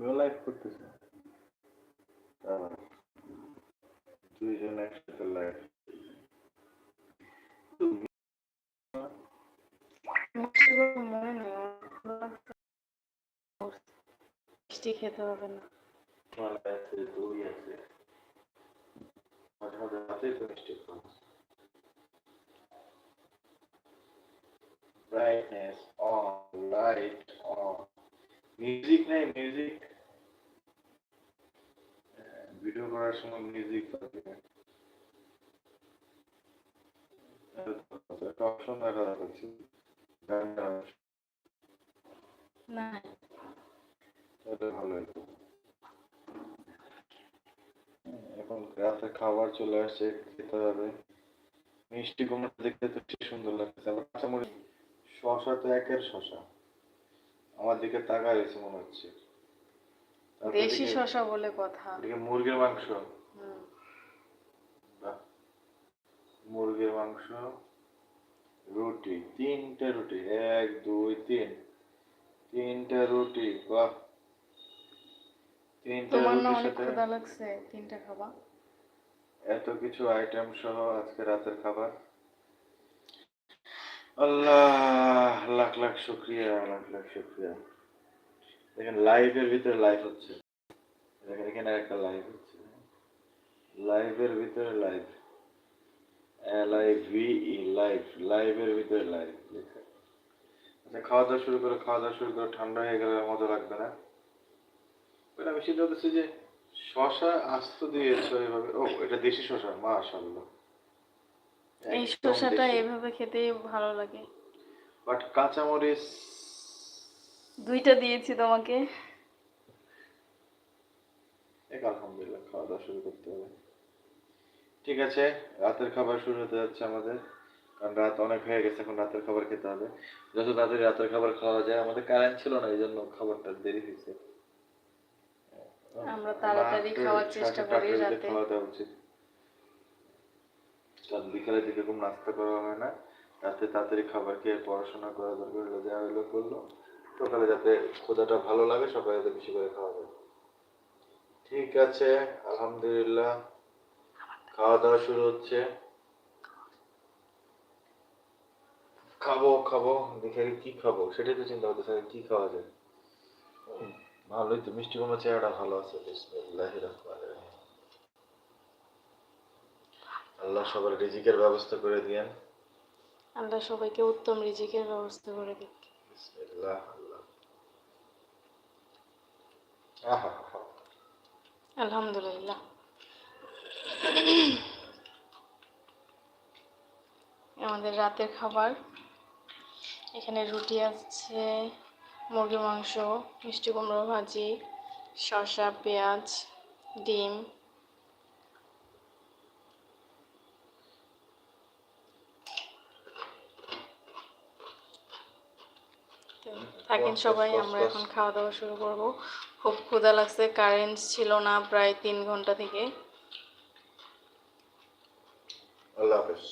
তুমিও লাইভ করতেছো দুইজন একসাথে লাইভ মিষ্টি খেতে হবে না। দই আছে। মাঝে মাঝে রাতেই তো মিষ্টি খাও brightness on light on music নেই মিউজিক ভিডিও করার সময় মিউজিক থাকে একটা অপশন দেখা যাচ্ছে না। ভালো হতো। এখন রাতে খাবার চলে আসছে খেতে হবে। মিষ্টি কুমড়া দেখতে তো ঠিক সুন্দর লাগছে। কাঁচামরিচ শশা তো একের শশা। আমার দিকে তাকায় রয়েছে মনে হচ্ছে। দেশি শশা বলে কথা। এদিকে মুরগির মাংস। মুরগির মাংস রুটি তিনটে রুটি এক দুই তিন। তিনটে রুটি বাহ। তিনটে রুটির সাথে লাগছে তিনটা খাবা? এত কিছু আইটেম সহ আজকে রাতের খাবার? আল্লাহ লাখ লাখ শুক্রিয়া লাখ লাখ শুক্রিয়া। দেখেন লাইভের ভিতরে লাইভ হচ্ছে। দেখেন এখানে একটা লাইভ হচ্ছে। লাইভের ভিতরে live L I V E live লাইভের ভিতরে লাইভ লেখা। আচ্ছা খাওয়া দাওয়া শুরু করে খাওয়া দাওয়া শুরু করে ঠান্ডা হয়ে গেলে মজা লাগবে না। আমি চিন্তা করতেছি যে শশা আস্ত দিয়েছ এভাবে। ও এটা দেশি শশা মাশাআল্লাহ। এই শসাটা এভাবে খেতেই ভালো লাগে। বাট কাঁচামরিচ দুইটা দিয়েছি তোমাকে। এক আলহামদুলিল্লাহ খাওয়া দাওয়া শুরু করতে হবে। ঠিক আছে রাতের খাবার শুরু হতে যাচ্ছে আমাদের। কারণ রাত অনেক হয়ে গেছে এখন রাতের খাবার খেতে হবে। যত তাড়াতাড়ি রাতের খাবার খাওয়া যায় আমাদের কারেন্ট ছিল না এই জন্য খাবারটা দেরি হয়েছে। আমরা তাড়াতাড়ি খাওয়ার চেষ্টা করি রাতে। খাওয়া দাওয়া উচিত। কারণ বিকালের দিকে নাস্তা করা হয় না। রাতে তাড়াতাড়ি খাবার খেয়ে পড়াশোনা করা দরকার যা হলো করল। সকালে যাতে ক্ষুধাটা ভালো লাগে সকালে যাতে বেশি করে খাওয়া যায়। ঠিক আছে আলহামদুলিল্লাহ। খাওয়া দাওয়া শুরু হচ্ছে। খাব খাব। দেখে কি খাব সেটাই তো চিন্তা করতেছে কি খাওয়া যায়। ভালোই তো মিষ্টি কুমড়া চেহারাটা ভালো আছে আল্লাহ সবার রিজিকের ব্যবস্থা করে দিয়েন। আল্লাহ সবাইকে উত্তম রিজিকের ব্যবস্থা করে দিক। বিসমিল্লাহ। আলহামদুলিল্লাহ। আমাদের রাতের খাবার। এখানে রুটি আছে মুরগি মাংস, মিষ্টি কুমড়ো ভাজি, শসা, পেঁয়াজ, ডিম তো থাকেন সবাই আমরা এখন খাওয়া দাওয়া শুরু করব। খুব ক্ষুধা লাগছে কারেন্ট ছিল না প্রায় তিন ঘণ্টা থেকে। আল্লাহ হাফেজ।